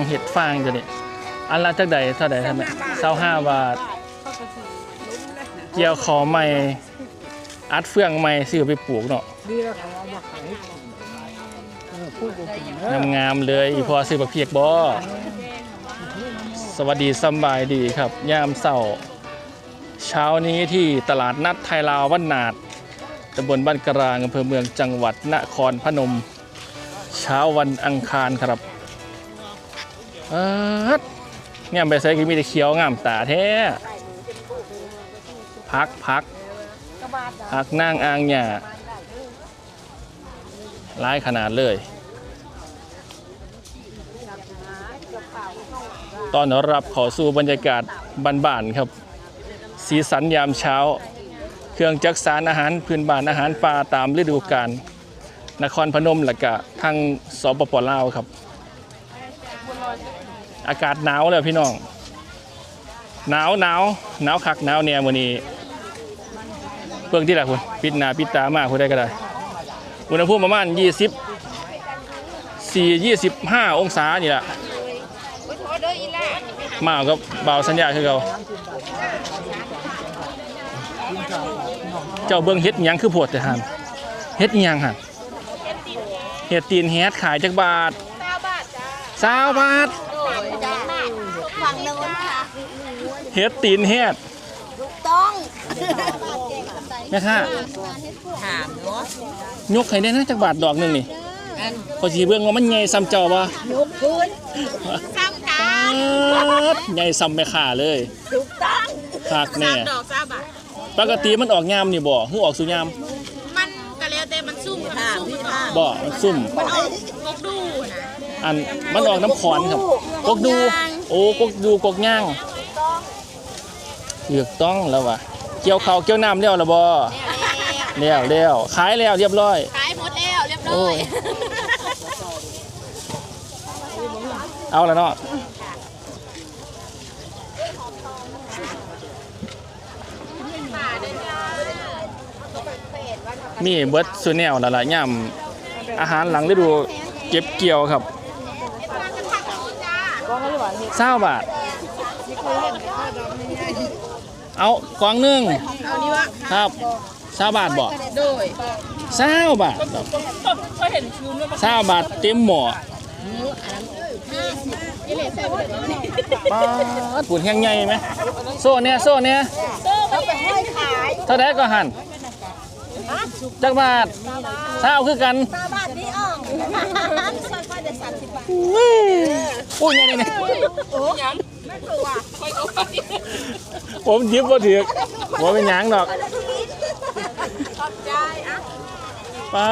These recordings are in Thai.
เฟืองเห็ดฟางตัวนี้อันละจักใดเท่าใดท่านแม่25บาท เกี่ยวขอใหม่อัดเฟืองใหม่ซื้อไปปลูกเนาะดีแล้วเขาเอามาขายงๆเอองามเลยอีพอซื้อบักเพียกบ่สวัสดีสบายดีครับ ยามเช้าเช้านี้ที่ตลาดนัดไทยลาววันนาดตำบลบ้านกลางอำเภอเมืองจังหวัดนครพนม เช้าวันอังคารครับ เอองามไปใส่กินมีแต่เขียวงามตาแท้พักพักพักนั่งอ่างหญ้าร้ายขนาดเลย ตอนรับขอสู่บรรยากาศบ้านๆครับ สีสันยามเช้า เครื่องจักสารอาหารพื้นบ้านอาหารป่าตามฤดูกาลนครพนมและกะทางสปปลาวครับ อากาศหนาวเลยพี่น้องหนาวหนาวหนาวคักหนาวเนี่ยวันนี้เพื่องที่ไหนคุณปิดหนาปิดตามากคุณได้ก็ได้อุณหภูมิประมาณ20 4 25 องศานี่แหละมากับเบาสัญญาคือเขาเจ้าเบิ้งเฮ็ดยังคือโพดแต่หันเฮ็ดยังหันเฮ็ดตีนเฮ็ดขายจักบาทสาวบาท ฝั่งโน้นค่ะ เฮ็ดตีนเฮ็ดต้องแม่ค่ะถามเนาะยกให้ได้นะจักบาทดอกหนึงนี่พอสิเบิ่งว่ามันใหญ่ซ้ำเจ้าบ่ยกพื้นซ้ำกัป๊าดใหญ่ซ้ำแม่ค่าเลยถูกต้องคักแน่ดอกซาบะปกติมันออกยามนี่บ่คือออกสุยามมันก็แล้วแต่มันซุ่มกับมันซุ่มหรือเปล่าบ่มันซุ่มมันออกกกดูนะอันมันออกน้ำขอนครับกกดู โอ้กกดูกกย่าง ถูกต้องแล้ววะเกี่ยวข้าวเกี่ยวน้ำแล้วละบ่แล้วแล้วขายแล้วเรียบร้อย ขายหมดแล้วเรียบร้โอ้อยยเอาละเนาะมีเบิร์ดซูแนลและละย่ำอาหารหลังฤดูเก็บเกี่ยวครับเศร้าบาท เอากองหนึ่งเอานี่วะครับเศร้าบาทบ่โดยเศร้าบาทก็เห็นคิวด้วยเศร้าบาทเต็มหม้อยี่เหล่ใส่ไปเลยปาดปุ่นแห้งใหญ่ไหมโซ่เนี่ยโซ่เนี่ยเอาไปห้อยขายเท่าไดก็หันจักบาทเศร้าคือกัน ตาบาทนี่อ่องซอยค่อยเดือดสามสิบบาท โอ้ยนี่นี่โอ้ยัง ไม่ถูกอะค่อยก็ค่อยผมหยิบบ่ถือกว่าเป็นหยังดอกขอบใจอะปา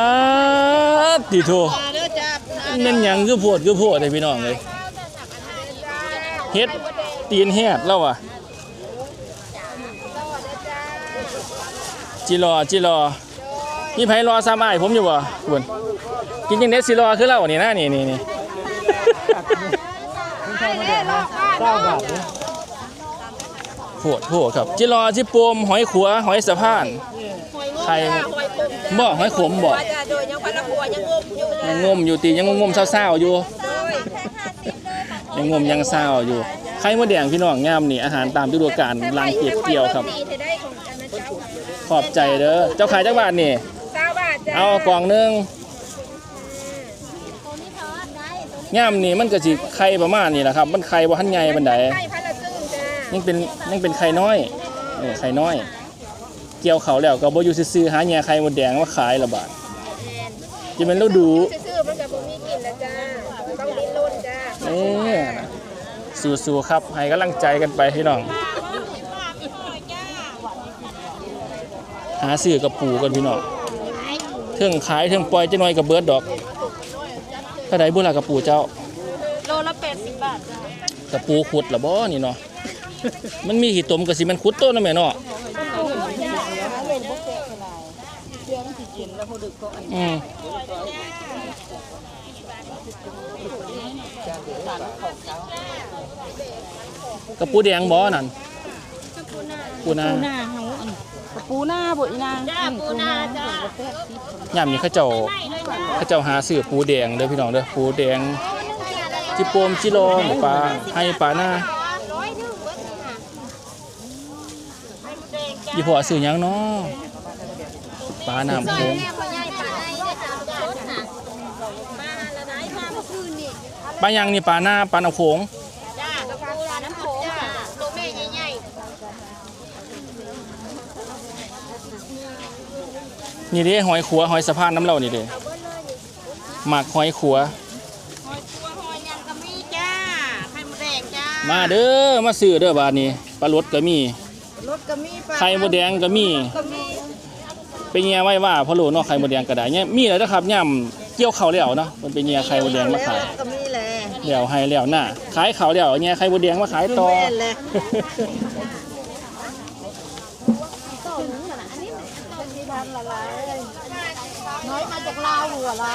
ดติโทมาเด้อจ้านั่นหยังคือโพดคือโพดเลยพี่น้องเลยเฮ็ดตีนแฮดแล้วอะจิรอจิรอมีไผรอซ้ำอ้ายผมอยู่บ่คุณกินจังได๋สิรอคือเล่านี่นะนี่นี่นี่ เก้าบาทเนี่ยโหดโหดครับ จิรอจิโปมหอยขัว หอยสะพาน ไข่บ่หอยขมบ่จ้าโดยยังพันละหัวยังงมอยู่ยังงมอยู่ตียังงมๆเศร้าๆอยู่ ยังงมยังเศร้าอยู่ไข่มดแดงพี่น้องงามนี่อาหารตามฤดูกาลลังเก็บเกี่ยวครับดีเธอได้ของกันนะเจ้าขอบใจเด้อเจ้าขายจักบาทนี่เก้าบาทจ้าเอากล่องหนึง งามนี่มันก็สิไข่ประมาณนี้แหละครับ มันไข่บ่ทันใหญ่ปานใดให้พันละซึ่งจ้ายังเป็นยังเป็นไข่น้อยเออไข่น้อย เกี่ยวเขาแล้วก็บ่อยู่ซื่อๆหาแหน่ไข่มดแดงมาขายละบาทจะเป็นฤดูซื่อๆมันกับผมมีกลิ่นแล้วจ้าต้องดิ้นรนจ้านี่สู้ๆครับให้กำลังใจกันไปพี่น้องหาซื้อกับปูกันพี่น้องเทิงขายเทิงปล่อยจะน้อยกับเบิร์ดดอก ถ้าใดบุญละกับปูเจ้า โลละแปดสิบบาทจ้ากับปูขุดละบ่นี่เนาะ มันมีหีตมกับสิมันขุดต้นนะแม่เนาะอืมกับปูแดงบ่นั่น ปูนาหน้าเฮาอัน ปูหน้าบ่อีนางจ้าปูนาจ้าย่ามนี้เขาเจ้าเขาเจ้าหาซื้อปูแดงเด้อพี่น้องเด้อปูแดงจิโปมจิโลมปลาให้ปลาหน้าร้อยหนึ่งเบิดนี่ค่ะยี่ห้อซื้อหยังเนาะปลาน้ำโขงแม่พ่อใหญ่ป่าให้ได้ค่ะรถค่ะมาละไหนมาเมื่อคืนนี่ปลายังนี่ปลาหน้าปลาน้ำโขง จ้ากับปูร้านน้ำโขงจ้าตัวแม่ใหญ่ นี่เด้หอยขัวหอยสะพานน้ำเหล่านี่เด้หมักหอยขัวๆหอยตัวหอยยังก็มีจ้าไข่มดแดงจ้ามาเด้อมาซื้อเด้อบาดนี้ปลารสก็มีรถก็มีปลาไข่มดแดงก็มีก็มีเป็นเงียไว้ว่าพะโล้เนาะไข่มดแดงก็ได้เนี่ยมีแล้วนะครับย่ำเกี่ยวข้าวแล้วเนาะมันเป็นเงียไข่มดแดงมาขายก็มีแหละแล้วให้แล้วน่ะขายข้าวแล้วเงียไข่มดแดงมาขายต่อ แม่นเลย น้อยมา จากลาวหัวละ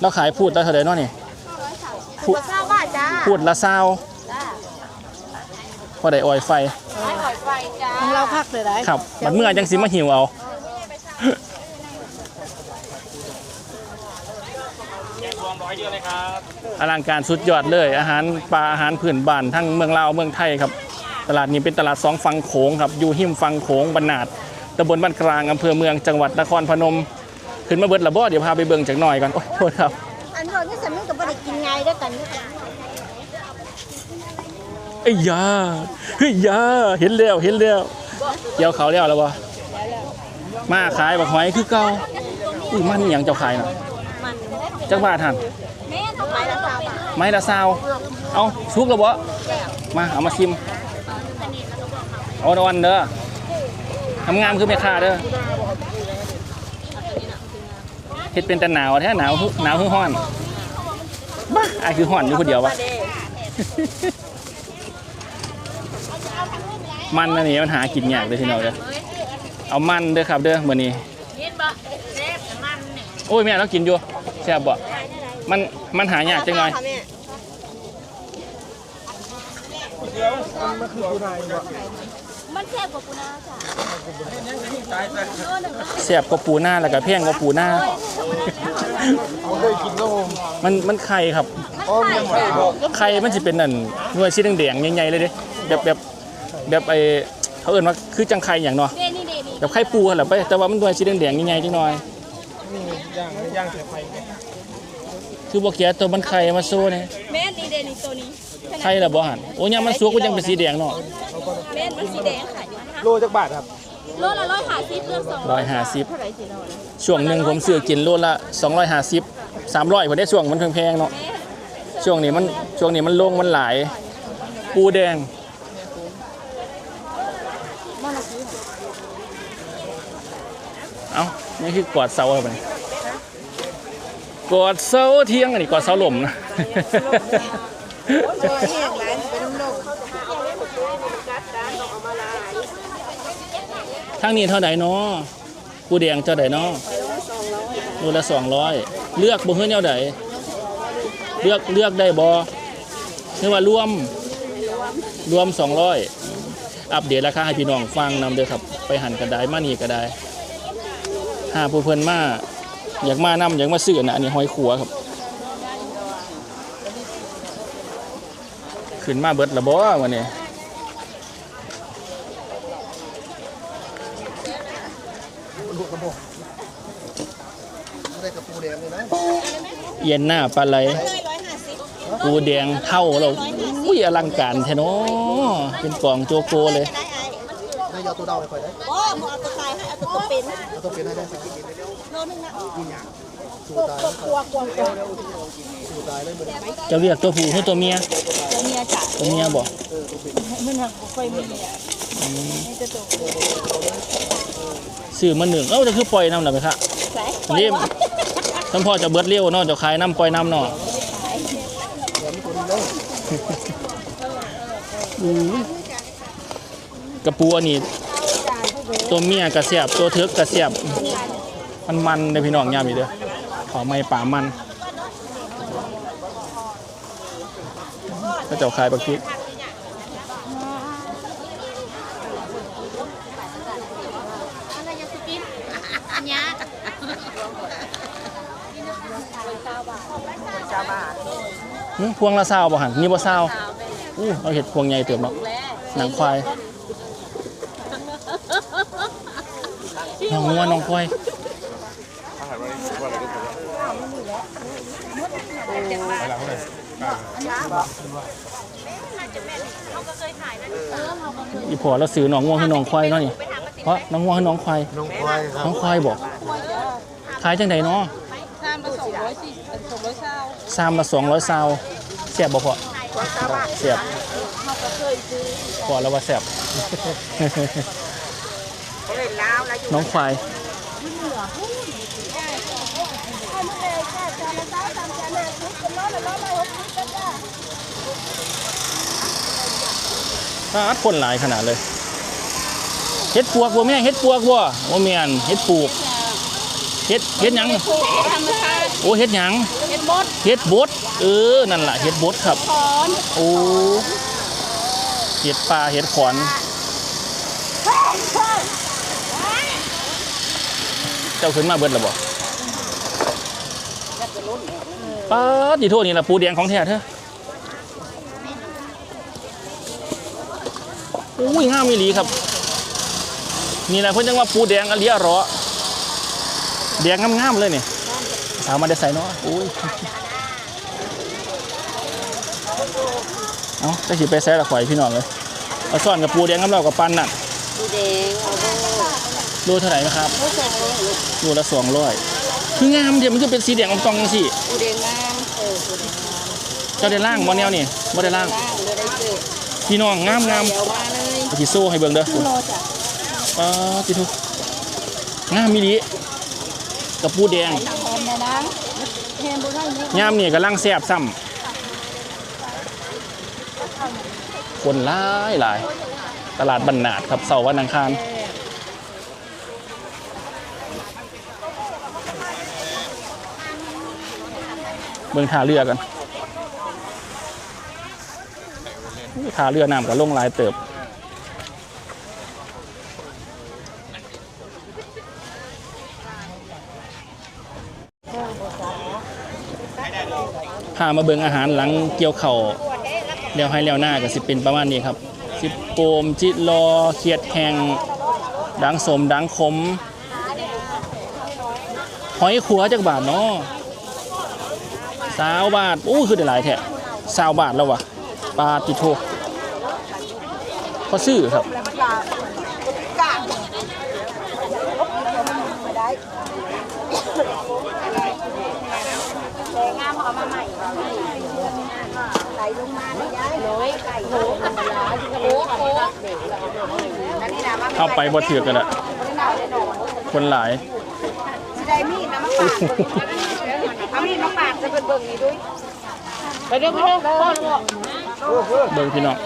เราขายพูดแล้วเท่าไหร่เนาะนี่ถูกทราบว่าจ้าพูดละซาวพอได้ออยไฟให้หอยไฟจ้าของเราคักเลยได้ครับมันเมื่อจังสิมาหิวเอาอลังการสุดยอดเลย อาหารปลาอาหารพื้นบ้านทั้งเมืองลาวเมืองไทยครับ ตลาดนี้เป็นตลาดสองฝั่งโขงครับอยู่หิมฝั่งโขงบรรนาด ตำบลบ้านกลางอำเภอเมืองจังหวัดนครพนม ขึ้นมาเบิดละบ่เดี๋ยวพาไปเบิ่งจากหน่อยก่อนโอ้ยโทษครับ อันนี้นี่สามีก็ไม่ได้กินไงด้วยกันไอ้ยาเฮ้ยยาเห็นแล้วเห็นแล้วเกี่ยวเขาแล้วแล้วบ่มาขายบักหอยคือเก่าอุ้ยมันอหย่างเจ้าขายน่ะจักบาทหันแม่ทำไมล่ะสาวไม้ละซาวเอาชุกแล้วบ่มาเอามาชิมเอาดอนเด้อทำ งามคือแม่ค้าเด้อเฮ็ดเป็นแต่หนาวแท้หนาวคือหนาวคือฮ้อนบ้าอายคือฮ้อนอยู่คนเดียววะมันอันนี้มันหากินยากเลยพี่น้องเด้อเอามันเด้อครับเด้อมื้อนี้กินบ่เซฟมันนี่โอ้ยแม่เรากินอยู่แซ่บบ่มันมันหายากจังไง มันแซ่บกว่าปูนาจ้ะแซ่บกว่าปูหน้าแล้วก็แพงกว่าปูหน้ามันมันไข่ครับไข่มันสิเป็นนั่นหน่วยสีแดงๆใหญ่ๆเลยเด้แบบแบบแบบไอเขาเอิ้นว่าคือจังไข่อย่างเนาะเดนี่เดนี่แบบไข่ปูหั่นแหละไปแต่ว่ามันหน่วยสีแดงๆใหญ่ๆจังหน่อยคือบ่เขียตัวมันไข่มาโซ่เนี่ยแม่นี่เดนี่ตัวนี้ไข่ละบ่หันโอ้ยามมันสุกมันจังเป็นสีแดงเนาะ แม่มันสีแดงค่ะโลจักบาทครับโลละร้อยห้าสิบเลือกสองร้อยห้าสิบช่วงหนึ่งผมซื้อกินโลละสองร้อยห้าสิบสามร้อยพอได้ช่วงมันแพงๆเนาะช่วงนี้มันช่วงนี้มันลงมันหลาย ปูแดงเอานี่คือกอดเสาอะไรไปกอดเสาเที่ยงอันนี้กอดเสาหล่มนะทา ทั้งนี้เท่าไหร่นาะปูแดงเท่าไหร่นาะโลละสองร้อยเลือกบ่เฮือนแนวใดเลือกเลือกได้บ่หรือว่ารวมรวมสองร้อยอัปเดตราคาให้พี่น้องฟังนำเด้อครับ ไปหันก็ไดมานี่ก็ได้หาผู้เพิ่นมาอยากมานำอยากมาซื้อน่ะอันนี้หอยขัวครับ ขึ้นมาเบิดละบ่วันนี้ ได้กับปูแดงเลยนะ เอีย็นหน้าปลาไหลปูแดงเท่าเราอุ้ยอลังการแท้เนาะเป็นกล่องโจโกเลยได้ยอตัวเดาไปค่อยได้โอ้มึงเอาตัวตายให้เอาตัวเป็นเราต้องเป็นให้ได้สักกี่โลนึงนะสูตายกลัวกลัวกลัวสูตายเลยเหมือนจะเรียกตัวผู้หรือตัวเมียตัวเมียจ้ะตัวเมียบอกมันหักไฟมีเนี่ยนี่จะตัวซื้อมาหนึ่งเอ้าจะคือปล่อยน้ำหรือไหมคะใส่เลี่ยม ท่านพ่อจะเบิดเลี้ยวเนาะจะขายน้ำปล่อยน้ำเนาะอู้ยกระปูอันนี้ตัวเมียกระเสียบตัวเทิกกระเสียบ มันมันเลยพี่น้องย่ามอีเด้อขอไม่ป่ามันก็เจ้าขายบักพริก อะไรยังสกินอันนี้หึพวงละซาวบ่หันนี่บ่ซาวอู้เอาเห็ดพวงใหญ่เติมเนาะหนังควายน้องงัวน้องควายอีพอเราซื้อน้องงัวให้น้องควายเนาะนี่เพราะน้องงัวให้น้องควายน้องควายครับน้องควายบอกขายจังไดเนาะ ซามละสองร้อยซาวเสียบบ่พอเสียบพอแล้วว่าเสียบน้องควายปาดคนหลายขนาดเลยเฮ็ดปวกบ่แม่เฮ็ดปวกบ่บ่แม่นเฮ็ดปลูกเฮ็ดเฮ็ดหยังปลูกธรรมชาติ โอ้เฮ็ดหยังเห็ดมดเฮ็ดบดเออนั่นล่ะเฮ็ดบดครับถอนโอ้เห็ดปลาเห็ดขอนเจ้าขึ้นมาเบิดแล้วบ่ป้าดดีโทษนี่ล่ะปูแดงของแท้เถอะอุ้ยงามมีหลีครับ นี่แหละเพิ่นจังว่าปูแดงอเลียรอแดงงามๆเลยนี่ สาวมาได้ใส่เนาะอุ้ยเอาได้สิไปใส่ละข่อยพี่น้องเลยเอาซ่อนกับปูแดงกับเรากับปันนั่นปูแดงเอาโบโลเท่าไหร่นะครับปูแดงโลละสองร้อยคืองามเดี๋ยวมันจะเป็นสีแดงอมตองจังสิปูแดงงามเออปูแดงงามเจ้าได้ล่างบ่แนวนี่บ่ได้ล่างล่างเลยได้เกิดพี่น้องงามงามเดี๋ยวมาเลยไปสิโซ่ให้เบิ่งเด้อโลจ้ะป้าจิทุงามมีหลีกับปูแดงแฮม นะนะแฮมบุญให้นี่ยามนี่กำลังแซ่บซ้ำคนหลายหลายตลาดบรรนาดครับเสาร์วันอังคารเบิ่งท่าเรือกันท่าเรือน้ำกับลงลายเติบ พามาเบิ่งอาหารหลังเกี่ยวเข่าแล้วให้แล้วหน้าก็สิเป็นประมาณนี้ครับ สิโปมจิรอเขียดแหงดังสมดังขมหอยขัวจักบาทเนาะสาวบาทอู้คือได้หลายแท้สาวบาทแล้ววะปลาติโทพอซื้อครับ งามเอามาใหม่ไห ลลงมาเลยย้ายร้อยไก่โหธรรมดาที่กระโหลกโหอันนี้นะมันเข้าไปบ่ถือกันละคนหลายสิได้มีดนะมาปาดเอามีดมาปาดจะเป็นเบิ่งนี่ด้วยไปเดี๋ยวไปเดี๋ยวพ่อลูกเบิ่งพี่น้อง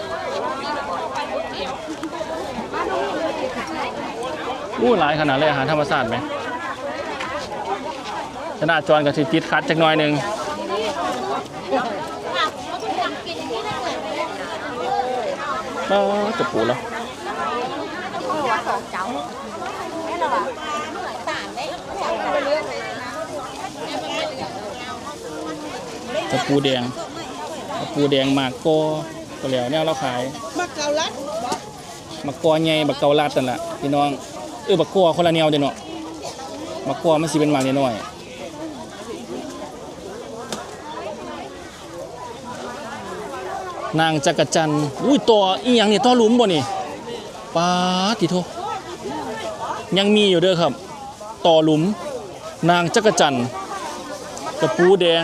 อู้หลายขนาดเลยอาหารธรรมชาติไหมขนาดจรกับสิติดคัดจักหน่อยหนึง ก็จะปูแล้วตะปูแดงตะปูแดงหมากกอก็แล้วแนวเราขายมาเกาลัดมากกอใหญ่บักเกาลัดนั่นแหละพี่น้องเออบักกอคนละแนวเด้อเนาะมากกอมันสิเป็นหมากน้อย นางจักรจันอุ้ยตัวอีหยังนี่ตัวหลุมบ่นี่ปาดติโทยังมีอยู่เด้อครับ ต่อหลุม นางจักรจันทร์ตะปูแดง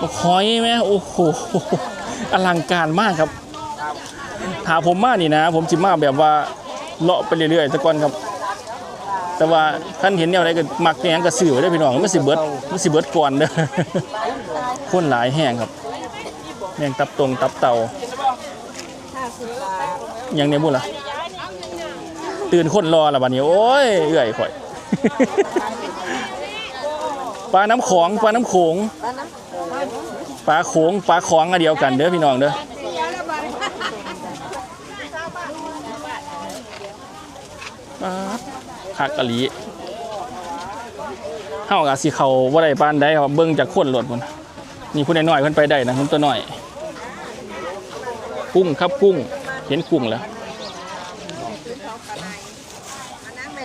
บอกหอยไหมโอ้โหอลังการมากครับถาผมมานี่นะ ผมจิมาแบบว่าเลาะไปเรื่อยๆตะกอนครับ แต่ว่าท่านเห็นแนวไหนก็มักแหงกระสือได้พี่น้องไมันสิเบิร์ดไมันสิเบิร์ดก่อนเด้อคนหลายแห้งครับ แมงตับตรงตับเต่ายังเนี่ยบุญล่ะ ตื่นคนรอละบัดนี้ โอ้ย เอื่อยข่อย ปลาน้ำของปลาน้ำโขงปลาโขงปลาของอันเดียวกันเด้อพี่น้องเด้อปลาผักกะหรี่เฮาก็สิเข้าบ่ได้ปานใดครับเบิ่งจากคนรถพุ่นนี่ผู้น้อยๆเพิ่นไปได้นะเพิ่นตัวน้อย กุ้งครับกุ้ง เห็นกุ้งแล้ว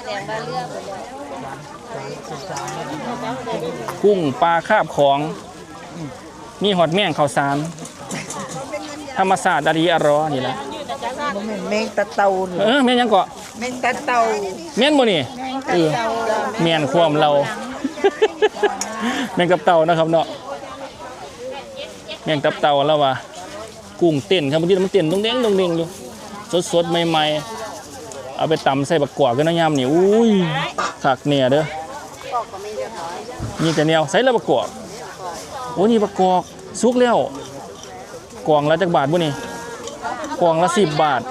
แดงบาเลือกกุ้งปลาคาบของ มีหอดแม่งข้าวสาร ธรรมศาสตร์อารีอรอนี่แหละบ่แม่นแมงตะเตานี่เออแม่นยังเกาะแมงตะเตาแม่นบ่นี่เออแม่นความเรา แม่งกับเต่านะครับเนาะแม่งกับเต่าแล้วว่า กุ้งเต้นครับบางทีมันเต้นตรงเด้งตรงเด้งอยู่สดๆใหม่ๆ เอาไปตำใส่บักกวาดกันนะยามนี่อุ้ยคักเนี่ยเด้อมีแต่แนวใส่แล้วบักกวาดโอ้นี่บักกอกสุกแล้วกล่องละจักบาทบ่นี่กล่องละ10บบาท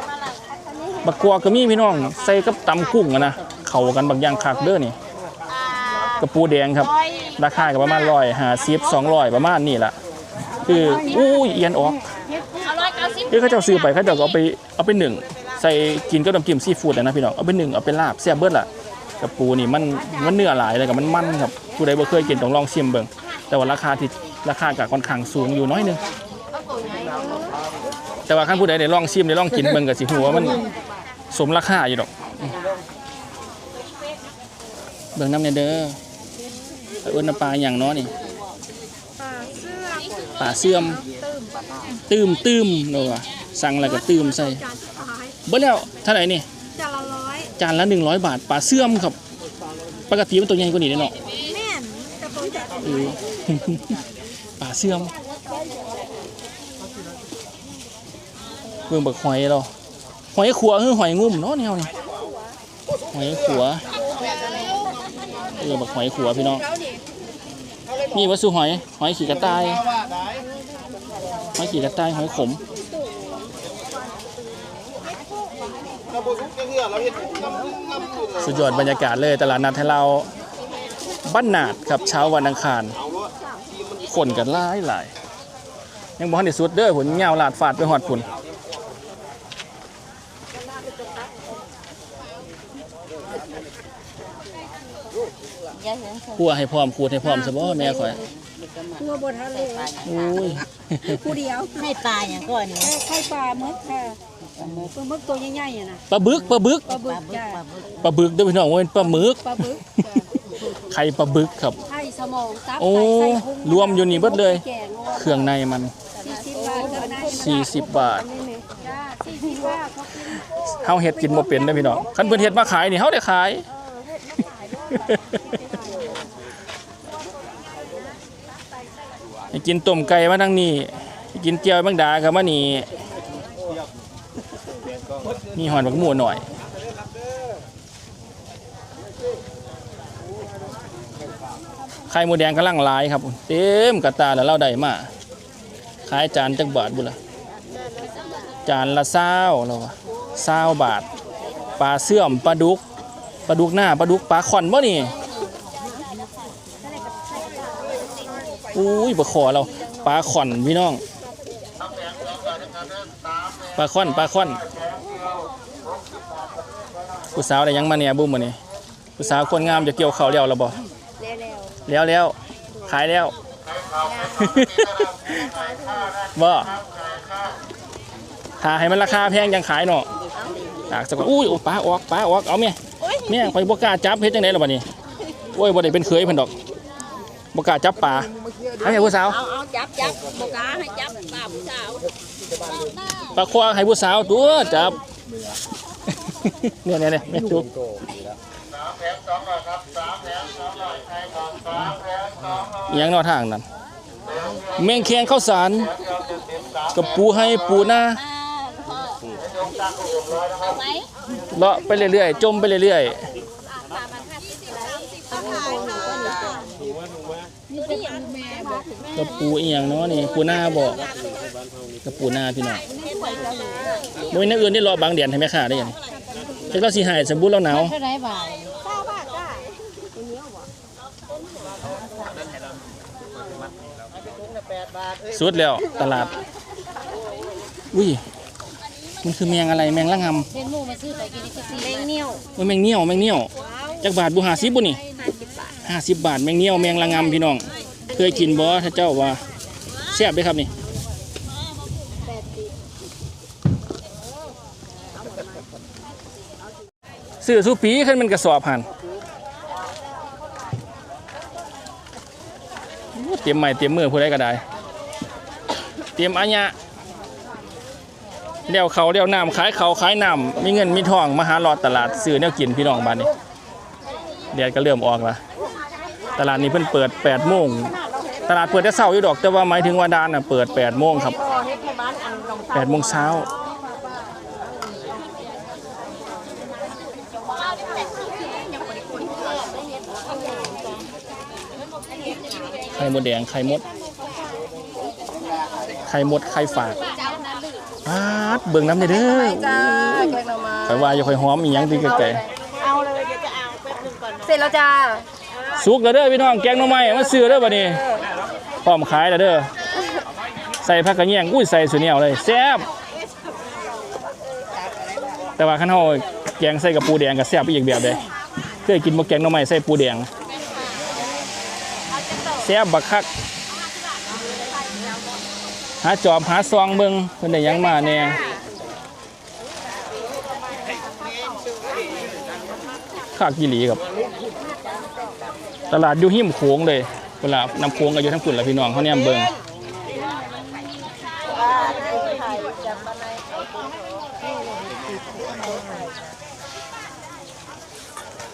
บักกวาดก็มีพี่น้องใส่กับตำกุ้งอะนะเข้ากันบางอย่างคักเด้อนี่กระปูแดงครับ ราคาก็ประมาณร้อยหาสิบสองร้อยประมาณนี่แหละคืออุ้ยเอียนออก เอาร้อยเก้าสิบคือเขาเจ้าซื้อไปเขาเจ้าก็เอาไปเอาไปหนึ่งใส่กินก็น้ำจิ้มซีฟู้ดนะพี่น้องเอาไปหนึ่งเอาไปลาบแซ่บเบิดล่ะกับปูนี่มันมันเนื้อหลายเลยกับมันมันครับผู้ใดบ่เคยกินต้องลองชิมเบิ่งแต่ว่าราคาที่ราคาก็ค่อนข้างสูงอยู่น้อยนึงแต่ว่าขั้นผู้ใดได้ลองชิมได้ลองกินเบิ่งก็สิฮู้ว่ามันสมราคาอยู่ดอกเบิ่งน้ำเนยเด้อไปเอิ้นน้ำปลาอย่างเน้อนี่ป่าเสื่อม ตืมตืมเนาะว่ะสั่งแล้วก็ตืมใส่เบิ่แล้วเท่าไหร่นี่จานละร้อยจานละ 100 บาทป่าเสื่อมครับปกติมันตัวใหญ่กว่านี้เด้เนาะแม่นกระปุกจะเออป่าเสื่อมเบิ่งบักหอยเราหอยขัวคือหอยงุ่มเนาะแนวนี่หอยขัวเออบักหอยขัวพี่น้องนี่วัสดุหอย หอยขี่กระต่ายห อยขี่กระต่ายหอยขมสุดยอดบรรยากาศเลยตลาดนัดให้เราบ้านนาดครับเช้าวันอังคารคนกันหลายหลายยังบ่ทันได้สุดเด้อผลยาวลาดฟาดไปหอดพุ่นคั่วให้พร้อมขูดให้พร้อมซะบ่แม่ข่อย ตัวบนทะเลโอ้ยผู้เดียวให้ปลาอย่างก่อนนี่ไข่ปลาหมึกค่ะปลาหมึกตัวใหญ่ๆอะนะปลาบึกปลาบึกปลาบึกจ้ะปลาบึกเด้อพี่น้องว่าเป็นปลาหมึกปลาบึกจ้ะไข่ปลาบึกครับไข่สมองตับโอ้ไตไส้พุงรวมอยู่นี่เบิดเลยแกงเครื่องในมันสี่สิบบาทก็ได้40บาทจ้าสี่สิบบาทเขากินเฮาเฮ็ดกินบ่เป็นเด้อพี่น้องคันเพิ่นเฮ็ดมาขายนี่เฮาได้ขาย ให้กินต้มไก่มาทางนี้ให้กินเจียวบางดาครับมานี่มีหอนบักหมูหน่อยไข่หมูแดงกำลังหลายครับ เต็มกระตาแล้วเราได้มาขายจานจักบาทบุละจานละเศร้าเราว่าเศร้าบาทปลาเสื่อมปลาดุกปลาดุกหน้าปลาดุกปลาขอนบ่นี่ อุ้ยบะขอเราปลาขอนพี่น้องปลาขอนปลาขอนผู้สาวได้หยังมาเนี่ยบุ้มมาเนี่ยผู้สาวคนงามจะเกี่ยวเขาวแล้วเราบ่เร็วแล้วแล้วขายแล้วบ่ถ้าให้มันราคาแพงยังขายเนาะตากสักวันอุ้ยโอ้ปลาออกปลาออกเอาเมียเมียไปบ่กล้าจับเฮ็ดจังไดล่ะบัดนี้โอ้ยบ่ได้เป็นเคยเพิ่นดอก บ่กล้าจับปลาให้ผู้สาวเอาเอาจับจับบอกกาให้จับปลาผู้สาวปลาควาให้ผู้สาวตัวจับเนี่ยเนี่ยเนี่ยแม่จุ๊บอิหยังนอทางนั้นแมงแคงข้าวสารกับปูให้ปูหน้าอ่าพ่อเอาไหมเลาะไปเรื่อยๆจมไปเรื่อยต้องขายค่ะนี่เป็นอย่างแม่บอ กๆกับปูอีหยังเนาะนี่ปูหน้าบ่กับปูหน้าพี่น้องบ่มีนักอื่นได้รอบางเดือนให้แม่ค้าได้ยังจักเราสิหายสมบูรณ์แล้วหนาวเท่าไรบาทสุดแล้วตลาด อุ้ย มันคือแมงอะไรแมงละงเลี้ยงหมูมาซื้อไปกินอีกสี่เลี้ยงเนี่ยวำมันแมงเหนียวแมงเหนียวจักบาทบุหาซิบุนี่ห้าสิบบาทห้าสิบบาทแมงเนียวแมงละงำพี่น้อง เคยกินบ่ถ้าเจ้าว่าแซ่บเด้วยครับนี่ซื้อสุปีขึ้นมันกระสอบหันเตรียมใหม่เตรียมมือผู้ใดก็ได้ เตรียมอัญญะเลี้ยวเขาเลี้ยวน้ำขายเขาขายน้ำมีเงินมีทองมาหาหลอดตลาดซื้อแนวกินพี่น้องบ้านนี้แดดก็เริ่มออกละตลาดนี้เพิ่นเปิด8โมง ตลาดเปิดแต่เช้าอยู่ดอกแต่ว่าหมายถึงว่าดานน่ะเปิด8โมงครับ8โมงเช้าไข่มดแดงไข่มด ไข่มดไข่ฝากปาดเบิ่งน้ำเด้อเด้อจ้าแกงหน่อไม้ข่อยว่าอย่าค่อยหอมอีหยังติไกลเอาเลยเดี๋ยวจะเอาแป๊บนึงก่อนเสร็จแล้วจ้าๆสุกแล้วเด้อพี่น้องแกงหน่อไม้มาซื้อเด้อบัดนี้ พร้อมขายแล้วเด้อใส่ผักกระเนียงอุ้ยใส่สุเหนียวเลยแซ่บแต่ว่าคันเฮาแกงใส่กับปูแดงก็แซ่บไปอีกแบบเด้เคยกินบ่แกงหน่อไม้ใส่ปูแดงแซ่บบักคักหาจอบหาซองเบิงเพิ่นได้ยังมาแหน่ขากกีหลีครับ ตลาดอยู่หิมโค้งเลย เวลานำโค้งก็อยู่ทั้งฝุ่นและพี่น้องเขาเนี่ยเบิ่ง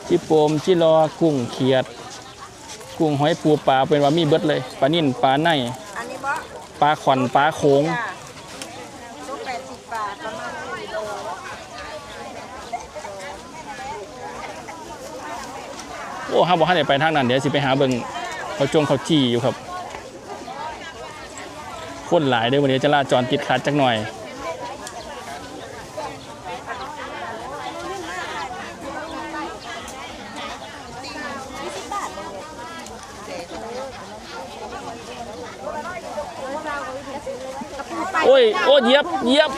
จิโปมจิรอกุ้งเขียด กุ้งหอยปูปลาเป็นว่ามีเบิดเลยปลานิ่นปลาในปลาขอนปลาโค้งจ้าชุดแปดสิบบาทประมาณสี่โลโอ้ห้าบอกให้ไปทางนั้นเดี๋ยวสิไปหาเบิ่ง เขาจงเขาจี้อยู่ครับคนหลายเด้อวันนี้จราจรติดขัดจักหน่อย โอ้ย โอ้ยเหยียบเหยียบ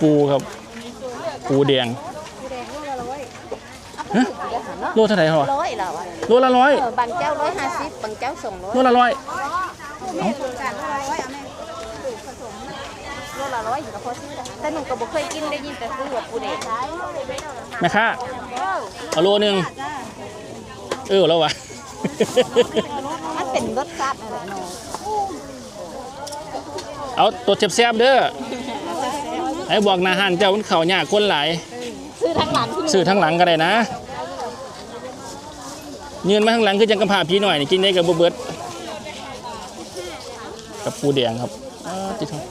ปูครับ ปูแดงฮะ โลเท่าไหร่เหรอร้อยแล้วอะโลละร้อยเออบางเจ้าร้อยห้าสิบบางเจ้าสองร้อยโลละร้อยโลละร้อยอยู่กับพ่อซื้อแต่หนูก็บ่เคยกินได้ยินแต่ซื้อแบบปูเด็กแม่ค้าเอาโลหนึ่งเออแล้ววะมันเป็นรสชาติอะไรเนาะเอาตัวแซ่บๆเด้อไอ้บอกหนาหันเจ้ามันเข่ายากคนหลายซื้อทั้งหลังสื่อทั้งหลังก็ได้นะ ยืนมาข้างหลังคือจังกระพร้าพี่หน่อยนี่กินได้กับบ่เบิดกับปูแดงครับอ้าวจิทอง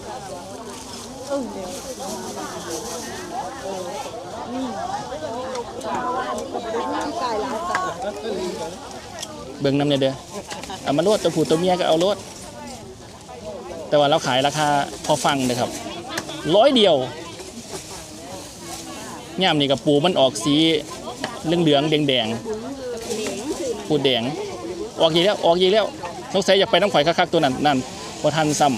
เบิ่งน้ำเนี่ยเด้อเอามาโลดตัวผู้ตัวเมียก็เอาโลดแต่ว่าเราขายราคาพอฟังเลยครับร้อยเดียวย่ามนี่กับปูมันออกสีเหลืองเหลืองๆแดงแดงๆ ปูแดง ออกยีกแล้ว ออกยีกแล้วสงสัยอยากไปน้ำข่อยคักๆตัวนั้นนั่นพอทันซ้ำ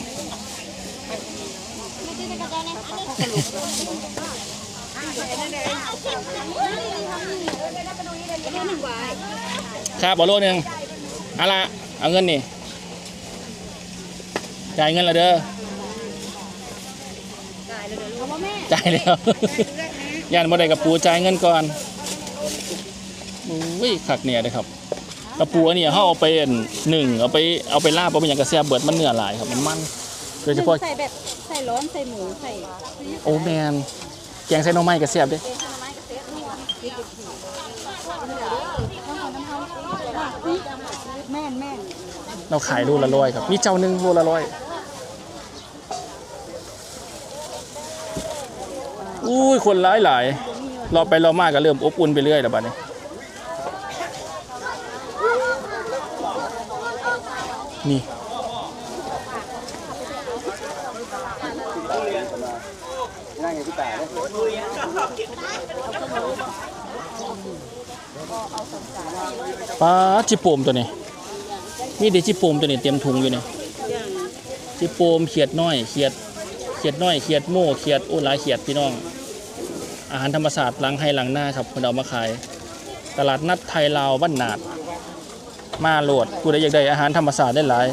ครับบอโลนึงเอาละเอาเงินนี่จ่ายเงินละเด้อจ่ายแล้วย่านบ่ได้กับปูจ่ายเงินก่อนอุ้ยคักเนี่ยเด้อครับ กระปูอันนี้เฮาเอาไปอันหนึ่งเอาไปเอาไปลาบเอาไปหยังกระเสียเบิดมันเนื้อหลายครับมันมันโดยเฉพาะใส่แบบใส่ร้อนใส่หมูใส่โอ้แมนแกงใส่หน่อไม้กระเสียบเด้แม่นแม่นเราขายโลละร้อยครับ มีเจ้าหนึงโลละร้อยอุ้ยคนหลายหลายรอไปรอมาก็เริ่มอบอุ่นไปเรื่อยแล้วบัดนี้ นี่ปลาจิโปมตัวนี้มีเดจิโปมตัวนี้เตรียมถุงอยู่นี่จิโปมเขียดน้อยเขียดเขียดน้อยเขียดโม่เขียดโอ้หลายเขียดพี่น้อง อาหารธรรมศาสตร์หลังให้หลังหน้าครับคนเอามาขาย ตลาดนัดไทยลาวบ้านนาด มาโหลดกูได้อยากได้อาหารธรรมศาสตร์ได้หลาย